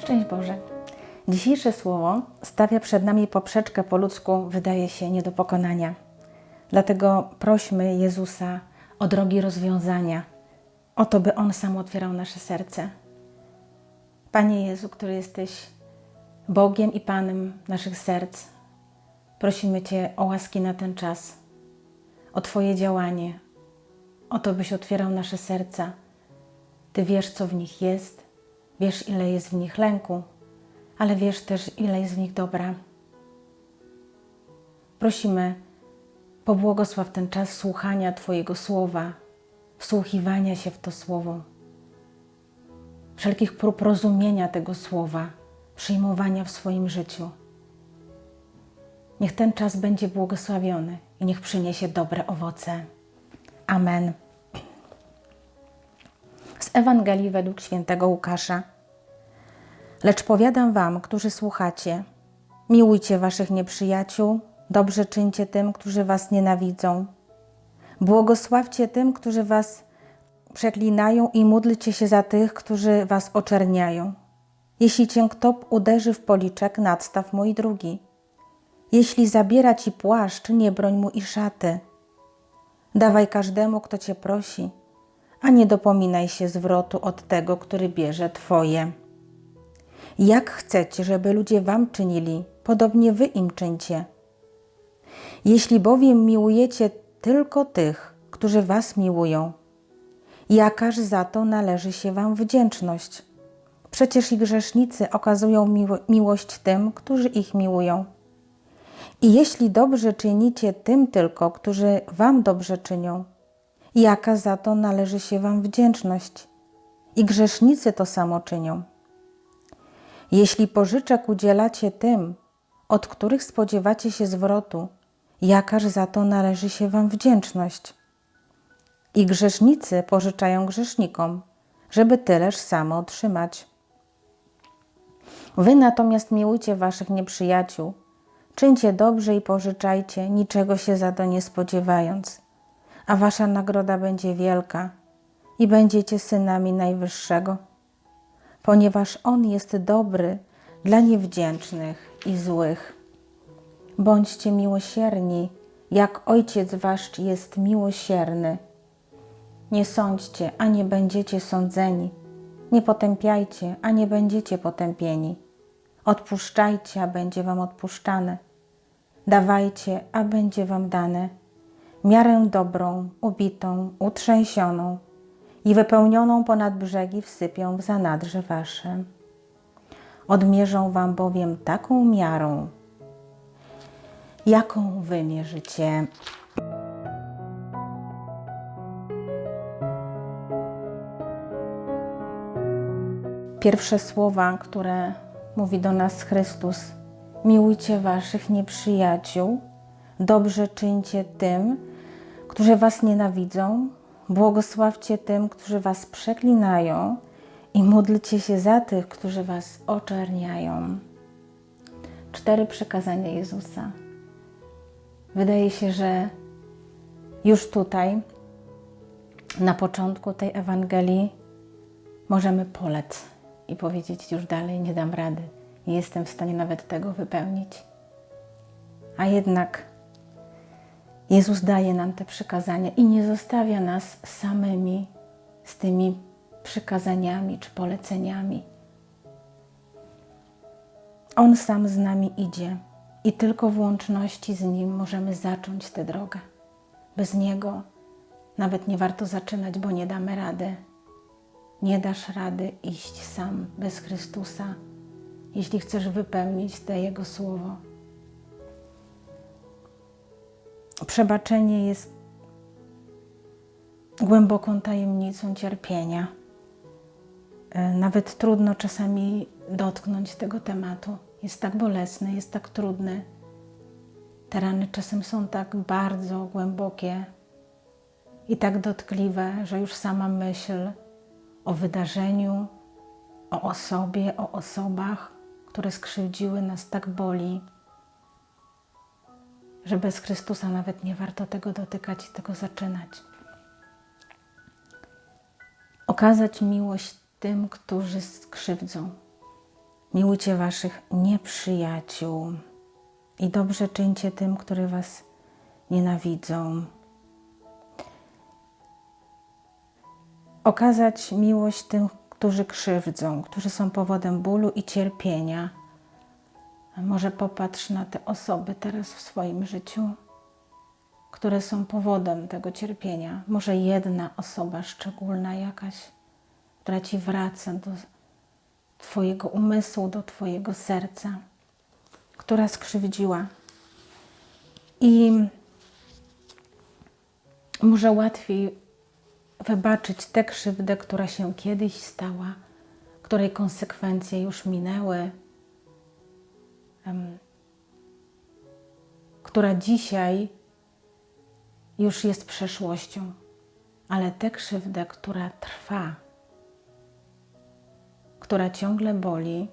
Szczęść Boże. Dzisiejsze słowo stawia przed nami poprzeczkę po ludzku, wydaje się nie do pokonania. Dlatego prośmy Jezusa o drogi rozwiązania, o to, by On sam otwierał nasze serce. Panie Jezu, który jesteś Bogiem i Panem naszych serc, prosimy Cię o łaski na ten czas, o Twoje działanie, o to, byś otwierał nasze serca. Ty wiesz, co w nich jest, wiesz, ile jest w nich lęku, ale wiesz też, ile jest w nich dobra. Prosimy, pobłogosław ten czas słuchania Twojego słowa, wsłuchiwania się w to słowo, wszelkich prób rozumienia tego słowa, przyjmowania w swoim życiu. Niech ten czas będzie błogosławiony i niech przyniesie dobre owoce. Amen. Z Ewangelii według świętego Łukasza. Lecz powiadam wam, którzy słuchacie, miłujcie waszych nieprzyjaciół, dobrze czyńcie tym, którzy was nienawidzą. Błogosławcie tym, którzy was przeklinają i módlcie się za tych, którzy was oczerniają. Jeśli cię kto uderzy w policzek, nadstaw mój drugi. Jeśli zabiera ci płaszcz, nie broń mu i szaty. Dawaj każdemu, kto cię prosi, a nie dopominaj się zwrotu od tego, który bierze twoje. Jak chcecie, żeby ludzie wam czynili, podobnie wy im czyńcie. Jeśli bowiem miłujecie tylko tych, którzy was miłują, jakaż za to należy się wam wdzięczność? Przecież i grzesznicy okazują miło miłość tym, którzy ich miłują. I jeśli dobrze czynicie tym tylko, którzy wam dobrze czynią, jaka za to należy się wam wdzięczność? I grzesznicy to samo czynią. Jeśli pożyczek udzielacie tym, od których spodziewacie się zwrotu, jakaż za to należy się wam wdzięczność? I grzesznicy pożyczają grzesznikom, żeby tyleż samo otrzymać. Wy natomiast miłujcie waszych nieprzyjaciół, czyńcie dobrze i pożyczajcie, niczego się za to nie spodziewając, a wasza nagroda będzie wielka i będziecie synami Najwyższego, ponieważ On jest dobry dla niewdzięcznych i złych. Bądźcie miłosierni, jak Ojciec Wasz jest miłosierny. Nie sądźcie, a nie będziecie sądzeni. Nie potępiajcie, a nie będziecie potępieni. Odpuszczajcie, a będzie wam odpuszczane. Dawajcie, a będzie wam dane. Miarę dobrą, ubitą, utrzęsioną i wypełnioną ponad brzegi wsypią w zanadrze wasze. Odmierzą wam bowiem taką miarą, jaką wymierzycie. Pierwsze słowa, które mówi do nas Chrystus: Miłujcie waszych nieprzyjaciół, dobrze czyńcie tym, którzy was nienawidzą, błogosławcie tym, którzy was przeklinają i módlcie się za tych, którzy was oczerniają. Cztery przekazania Jezusa. Wydaje się, że już tutaj, na początku tej Ewangelii, możemy polec i powiedzieć już dalej nie dam rady, nie jestem w stanie nawet tego wypełnić. A jednak Jezus daje nam te przykazania i nie zostawia nas samymi z tymi przykazaniami czy poleceniami. On sam z nami idzie i tylko w łączności z Nim możemy zacząć tę drogę. Bez Niego nawet nie warto zaczynać, bo nie damy rady. Nie dasz rady iść sam bez Chrystusa, jeśli chcesz wypełnić te Jego słowo. Przebaczenie jest głęboką tajemnicą cierpienia. Nawet trudno czasami dotknąć tego tematu. Jest tak bolesny, jest tak trudny. Te rany czasem są tak bardzo głębokie i tak dotkliwe, że już sama myśl o wydarzeniu, o osobie, o osobach, które skrzywdziły nas, tak boli, że bez Chrystusa nawet nie warto tego dotykać i tego zaczynać. Okazać miłość tym, którzy skrzywdzą. Miłujcie waszych nieprzyjaciół i dobrze czyńcie tym, którzy was nienawidzą. Okazać miłość tym, którzy krzywdzą, którzy są powodem bólu i cierpienia. Może popatrz na te osoby teraz w swoim życiu, które są powodem tego cierpienia. Może jedna osoba szczególna jakaś, która ci wraca do Twojego umysłu, do Twojego serca, która skrzywdziła. I może łatwiej wybaczyć tę krzywdę, która się kiedyś stała, której konsekwencje już minęły, która dzisiaj już jest przeszłością, ale tę krzywdę, która trwa, która ciągle boli,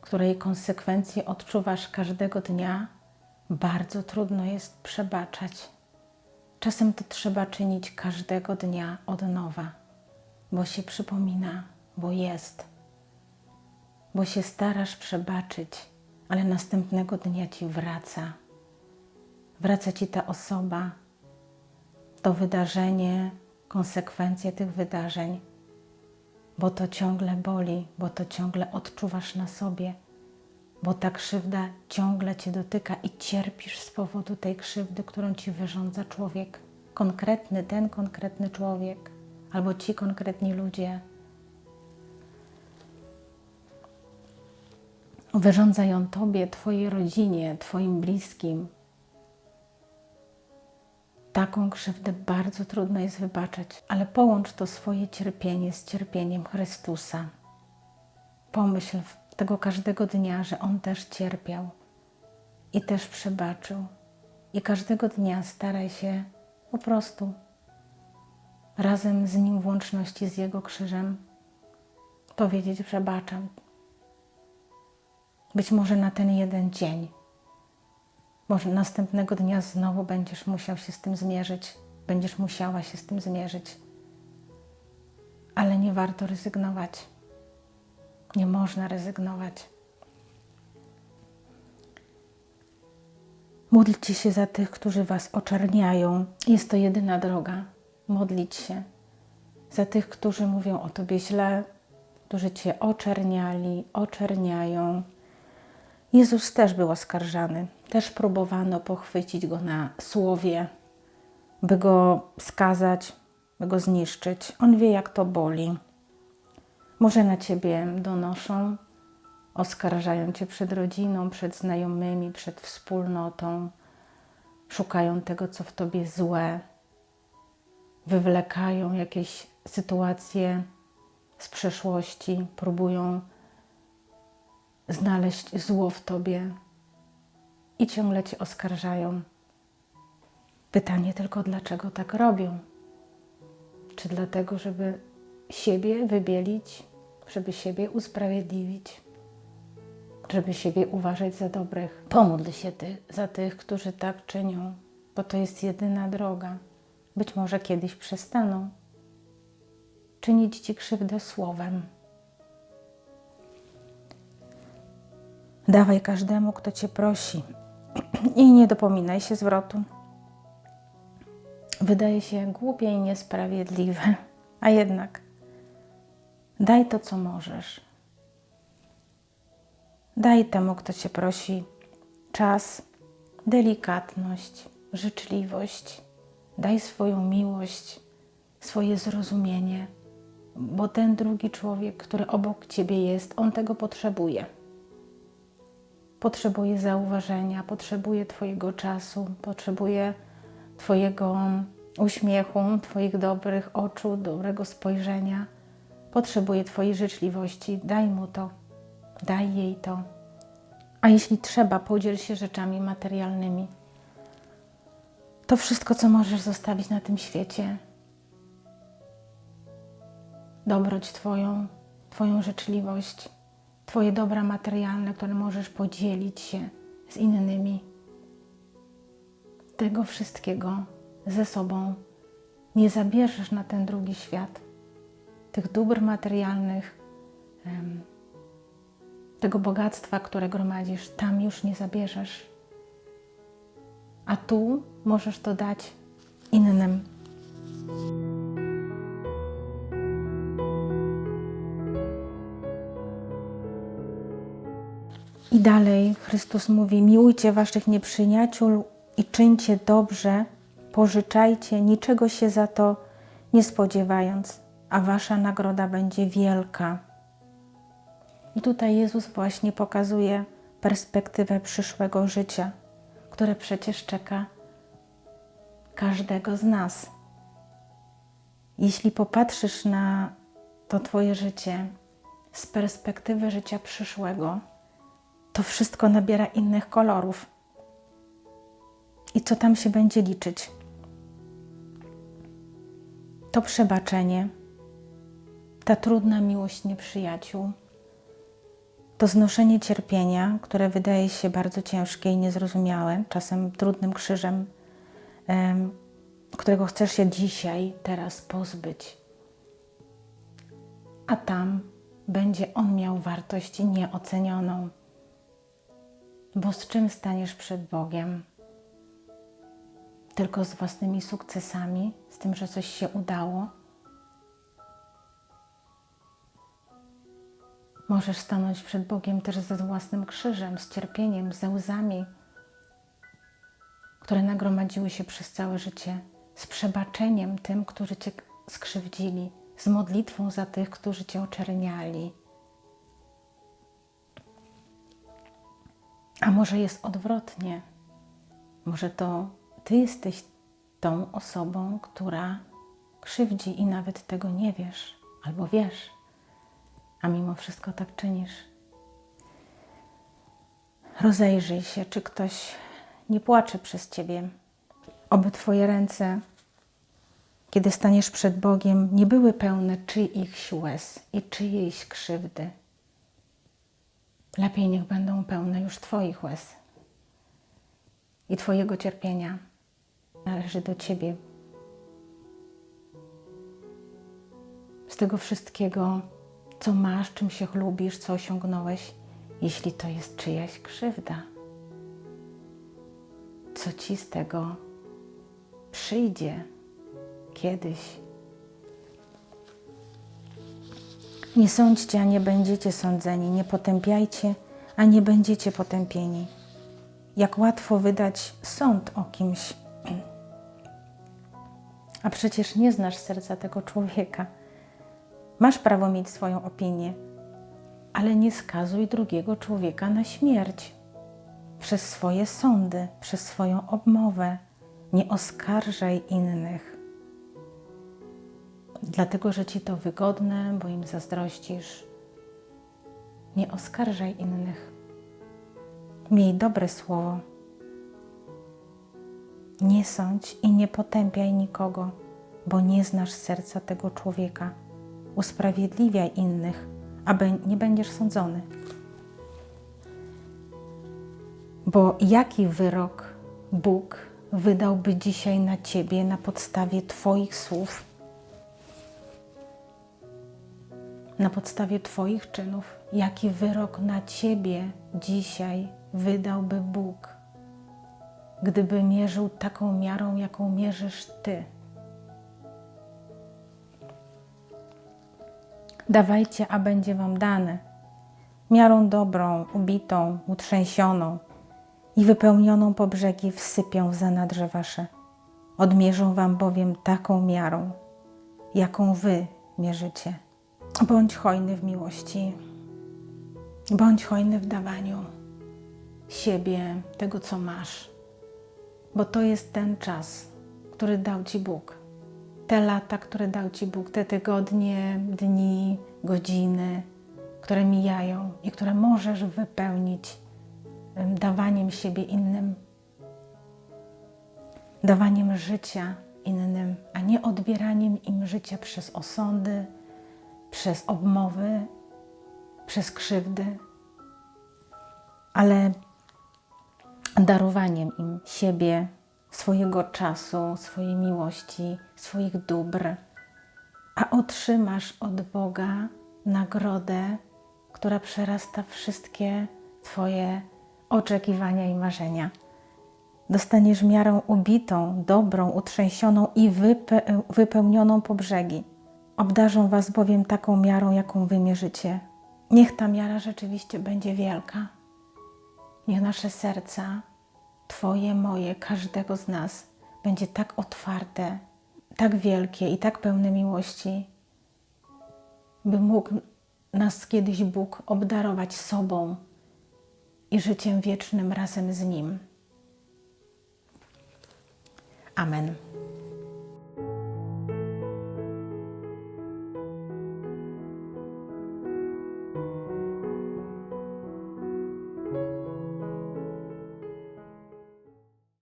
której konsekwencje odczuwasz każdego dnia, bardzo trudno jest przebaczać. Czasem to trzeba czynić każdego dnia od nowa, bo się przypomina, bo jest, bo się starasz przebaczyć, ale następnego dnia ci wraca. Wraca ci ta osoba, to wydarzenie, konsekwencje tych wydarzeń, bo to ciągle boli, bo to ciągle odczuwasz na sobie, bo ta krzywda ciągle cię dotyka i cierpisz z powodu tej krzywdy, którą ci wyrządza człowiek. Konkretny, ten konkretny człowiek, albo ci konkretni ludzie. Wyrządzają tobie, twojej rodzinie, twoim bliskim, Taką krzywdę bardzo trudno jest wybaczyć, ale połącz to swoje cierpienie z cierpieniem Chrystusa. Pomyśl tego każdego dnia, że On też cierpiał i też przebaczył. I każdego dnia staraj się po prostu razem z Nim w łączności z Jego krzyżem powiedzieć: Przebaczam. Być może na ten jeden dzień może następnego dnia znowu będziesz musiał się z tym zmierzyć, będziesz musiała się z tym zmierzyć. Ale nie warto rezygnować. Nie można rezygnować. Módlcie się za tych, którzy Was oczerniają. Jest to jedyna droga. Modlić się za tych, którzy mówią o Tobie źle, którzy Cię oczerniali, oczerniają. Jezus też był oskarżany. Też próbowano pochwycić go na słowie, by go skazać, by go zniszczyć. On wie, jak to boli. Może na ciebie donoszą, oskarżają cię przed rodziną, przed znajomymi, przed wspólnotą, szukają tego, co w tobie złe, wywlekają jakieś sytuacje z przeszłości, próbują znaleźć zło w tobie, i ciągle cię oskarżają. Pytanie tylko, dlaczego tak robią? Czy dlatego, żeby siebie wybielić, żeby siebie usprawiedliwić, żeby siebie uważać za dobrych? Pomódl się ty, za tych, którzy tak czynią, bo to jest jedyna droga. Być może kiedyś przestaną czynić ci krzywdę słowem. Dawaj każdemu, kto cię prosi, i nie dopominaj się zwrotu. Wydaje się głupie i niesprawiedliwe, a jednak daj to, co możesz. Daj temu, kto cię prosi, czas, delikatność, życzliwość. Daj swoją miłość, swoje zrozumienie, bo ten drugi człowiek, który obok ciebie jest, on tego potrzebuje potrzebuje zauważenia, potrzebuje Twojego czasu, potrzebuje Twojego uśmiechu, Twoich dobrych oczu, dobrego spojrzenia, potrzebuje Twojej życzliwości. Daj mu to, daj jej to. A jeśli trzeba, podziel się rzeczami materialnymi. To wszystko, co możesz zostawić na tym świecie. Dobroć Twoją, Twoją życzliwość Twoje dobra materialne, które możesz podzielić się z innymi. Tego wszystkiego ze sobą nie zabierzesz na ten drugi świat. Tych dóbr materialnych, tego bogactwa, które gromadzisz, tam już nie zabierzesz. A tu możesz to dać innym. I dalej Chrystus mówi: Miłujcie waszych nieprzyjaciół i czyńcie dobrze, pożyczajcie, niczego się za to nie spodziewając, a wasza nagroda będzie wielka. I tutaj Jezus właśnie pokazuje perspektywę przyszłego życia, które przecież czeka każdego z nas. Jeśli popatrzysz na to Twoje życie z perspektywy życia przyszłego, to wszystko nabiera innych kolorów. I co tam się będzie liczyć? To przebaczenie, ta trudna miłość nieprzyjaciół, to znoszenie cierpienia, które wydaje się bardzo ciężkie i niezrozumiałe, czasem trudnym krzyżem, którego chcesz się dzisiaj, teraz pozbyć. A tam będzie on miał wartość nieocenioną. Bo z czym staniesz przed Bogiem? Tylko z własnymi sukcesami, z tym, że coś się udało? Możesz stanąć przed Bogiem też ze własnym krzyżem, z cierpieniem, ze łzami, które nagromadziły się przez całe życie, z przebaczeniem tym, którzy Cię skrzywdzili, z modlitwą za tych, którzy Cię oczerniali A może jest odwrotnie? Może to ty jesteś tą osobą, która krzywdzi i nawet tego nie wiesz, albo wiesz, a mimo wszystko tak czynisz. Rozejrzyj się, czy ktoś nie płacze przez ciebie. Oby twoje ręce, kiedy staniesz przed Bogiem, nie były pełne czyichś łez i czyjejś krzywdy Lepiej niech będą pełne już Twoich łez i Twojego cierpienia. Należy do Ciebie. Z tego wszystkiego, co masz, czym się chlubisz, co osiągnąłeś, jeśli to jest czyjaś krzywda. Co Ci z tego przyjdzie kiedyś? Nie sądźcie, a nie będziecie sądzeni, nie potępiajcie, a nie będziecie potępieni. Jak łatwo wydać sąd o kimś, a przecież nie znasz serca tego człowieka. Masz prawo mieć swoją opinię, ale nie skazuj drugiego człowieka na śmierć przez swoje sądy, przez swoją obmowę. Nie oskarżaj innych dlatego że ci to wygodne, bo im zazdrościsz. Nie oskarżaj innych. Miej dobre słowo. Nie sądź i nie potępiaj nikogo, bo nie znasz serca tego człowieka. Usprawiedliwiaj innych, aby nie będziesz sądzony. Bo jaki wyrok Bóg wydałby dzisiaj na ciebie na podstawie Twoich słów? Na podstawie Twoich czynów, jaki wyrok na Ciebie dzisiaj wydałby Bóg, gdyby mierzył taką miarą, jaką mierzysz Ty. Dawajcie, a będzie Wam dane, miarą dobrą, ubitą, utrzęsioną i wypełnioną po brzegi wsypią w zanadrze Wasze. Odmierzą Wam bowiem taką miarą, jaką Wy mierzycie. Bądź hojny w miłości. Bądź hojny w dawaniu siebie, tego co masz, bo to jest ten czas, który dał Ci Bóg. Te lata, które dał Ci Bóg, te tygodnie, dni, godziny, które mijają i które możesz wypełnić dawaniem siebie innym, dawaniem życia innym, a nie odbieraniem im życia przez osądy, przez obmowy, przez krzywdy, ale darowaniem im siebie, swojego czasu, swojej miłości, swoich dóbr, a otrzymasz od Boga nagrodę która przerasta wszystkie Twoje oczekiwania i marzenia. Dostaniesz miarę ubitą, dobrą, utrzęsioną i wype- wypełnioną po brzegi. Obdarzą Was bowiem taką miarą, jaką wymierzycie. Niech ta miara rzeczywiście będzie wielka. Niech nasze serca, Twoje, moje, każdego z nas, będzie tak otwarte, tak wielkie i tak pełne miłości, by mógł nas kiedyś Bóg obdarować sobą i życiem wiecznym razem z Nim. Amen.